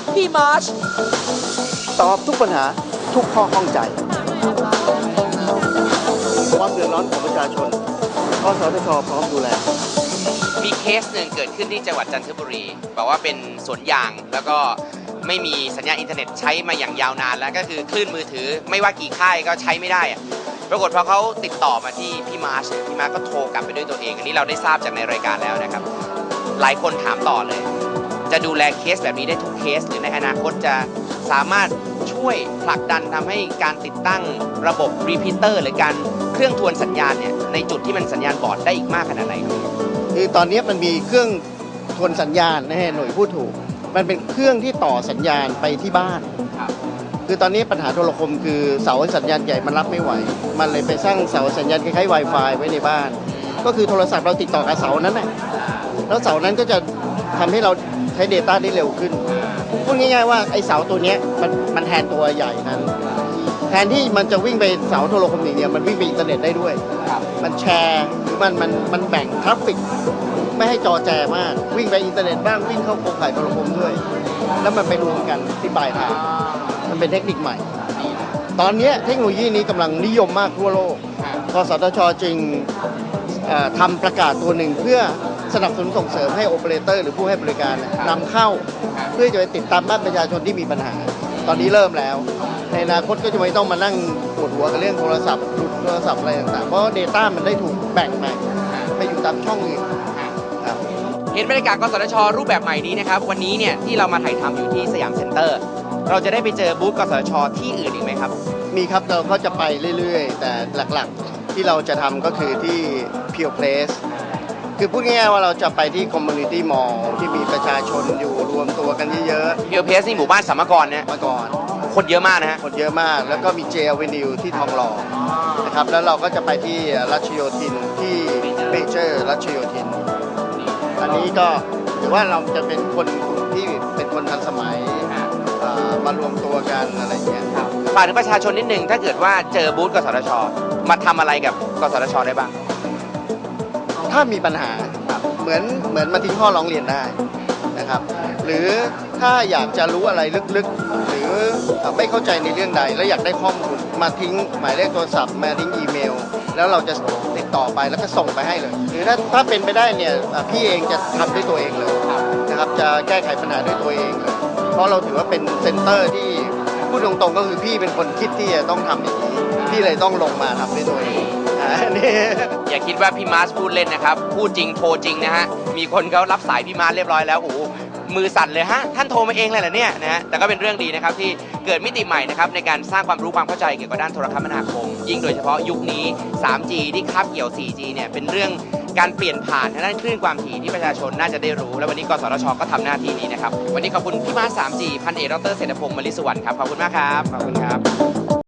กับพี่มาร์ชตอบทุกปัญหาทุกข้อข้องใจ ความเดือดร้อนของประชาชนกสทชพร้อมดูแล มีเคสหนึ่งเกิดขึ้นที่จังหวัดจันทบุรีบอกว่าเป็นสวนยางแล้วก็ไม่มีสัญญาณอินเทอร์เน็ตใช้มาอย่างยาวนานแล้วก็คือคลื่นมือถือไม่ว่ากี่ค่ายก็ใช้ไม่ได้อะปรากฏพอเขาติดต่อมาที่พี่มาร์ชเนี่ยพี่มาร์ชก็โทรกลับไปด้วยตัวเอง อันนี้เราได้ทราบจากในรายการแล้วนะครับ หลายคนถามต่อเลย จะดูแลเคสแบบนี้ได้ทุกเคส หรือในอนาคตจะสามารถช่วยผลักดันทำให้การติดตั้งระบบรีพิเตอร์หรือการเครื่องทวนสัญญาณเนี่ยในจุดที่มันสัญญาณบอดได้อีกมากขนาดไหนครับคือตอนนี้มันมีเครื่องทวนสัญญาณนะฮะหน่วยพูดถูก มันเป็นเครื่องที่ต่อสัญญาณไปที่บ้านครับคือตอนนี้ปัญหาโทรคมคือเสาสัญญาณใหญ่มันรับไม่ไหว มันเลยไปสร้างเสาสัญญาณคล้ายๆ Wi-Fi ไว้ในบ้าน ก็คือโทรศัพท์เราติดต่อกับเสานั้นน่ะแล้วเสานั้นก็จะ ทำให้เราใช้ Data ได้เร็วขึ้น พูดง่ายๆว่าไอ้เสาตัวเนี้ยมันมันแทนตัวใหญ่นั้น แทนที่มันจะวิ่งไปเสาโทรคมอย่างเดียวมันวิ่งไปอินเทอร์เน็ตได้ด้วย มันแชร์หรือมันมันมันแบ่งทราฟฟิกไม่ให้จอแจมาก วิ่งไปอินเทอร์เน็ตบ้างวิ่งเข้าโครงข่ายโทรคมด้วย แล้วมันไปรวมกันที่ปลายทางมันเป็นเทคนิคใหม่ ตอนเนี้ยเทคโนโลยีนี้กำลังนิยมมากทั่วโลกกสทชจึงเอ่อทำประกาศตัวหนึ่งเพื่อ สนับสนุนส่งเสริมให้โอเปอเรเตอร์หรือผู้ให้บริการเนี่ยนำเข้าเพื่อจะไปติดตามบ้านประชาชนที่มีปัญหา ตอนนี้เริ่มแล้ว ในอนาคตก็จะไม่ต้องมานั่งปวดหัวกับเรื่องโทรศัพท์หลุดโทรศัพท์อะไรต่างๆ เพราะ Data มันได้ถูกแบ่งมาไปอยู่ตามช่องอื่นครับ เห็นบรรยากาศกสทช รูปแบบใหม่นี้นะครับ วันนี้เนี่ยที่เรามาถ่ายทำอยู่ที่สยามเซ็นเตอร์ เราจะได้ไปเจอบูธกสทช ที่อื่นอีกไหมครับ มีครับเราก็จะไปเรื่อยๆ แต่หลักๆที่เราจะทำก็คือที่ Pure Place คือพูดง่ายๆว่าเราจะไปที่ Community Mall ที่มีประชาชนอยู่รวมตัวกันเยอะเพียวเพสนี่หมู่บ้านสามกรเนี่ยๆมาก่อนคนเยอะมากนะฮะ คนเยอะมาก แล้วก็มี J Avenue ที่ทองหล่อนะครับแล้วเราก็จะไปที่รัชโยธินที่เมเจอร์รัชโยธิน อันนี้ก็ถือว่าเราจะเป็นคนกลุ่มที่เป็นคนทันสมัยอ่ามารวมตัวกันอะไรอย่างเงี้ยครับ ฝากถึงประชาชนนิดนึงถ้าเกิดว่าเจอบูธกสทช มาทำอะไรกับกสทชได้บ้าง ถ้ามีปัญหาเหมือนเหมือนมาทิ้งข้อร้องเรียนได้นะครับ หรือถ้าอยากจะรู้อะไรลึกๆ หรือไม่เข้าใจในเรื่องใด แล้วอยากได้ข้อมูลมาทิ้งหมายเลขโทรศัพท์มาทิ้งอีเมล แล้วเราจะติดต่อไปแล้วก็ส่งไปให้เลย หรือถ้าถ้าเป็นไปได้เนี่ยพี่เองจะทำด้วยตัวเองเลยนะครับจะแก้ไขปัญหาด้วยตัวเองเลยเพราะเราถือว่าเป็นเซ็นเตอร์ที่พูดตรงๆก็คือพี่เป็นคนคิดที่จะต้องทำอย่างนี้พี่เลยต้องลงมาทำด้วยตัวเอง นี่อย่าคิดว่าพี่มาร์สพูดเล่นนะครับ พูดจริงโทรจริงนะฮะ มีคนเขารับสายพี่มาร์สเรียบร้อยแล้ว โอ้โหมือสั่นเลยฮะ ท่านโทรมาเองเลยเหรอเนี่ยนะฮะ แต่ก็เป็นเรื่องดีนะครับที่เกิดมิติใหม่นะครับในการสร้างความรู้ความเข้าใจเกี่ยวกับด้านโทรคมนาคม ยิ่งโดยเฉพาะยุคนี้ 3G ที่คาบเกี่ยว 4G เนี่ยเป็นเรื่องการเปลี่ยนผ่านทางด้านคลื่นความถี่ที่ประชาชนน่าจะได้รู้ และวันนี้กสทชก็ทำหน้าที่นี้นะครับ วันนี้ขอบคุณพี่มาร์ส 3G พันเอกดรเศรษฐพงศ์มลิสุวรรณครับ ขอบคุณมากครับ ขอบคุณครับ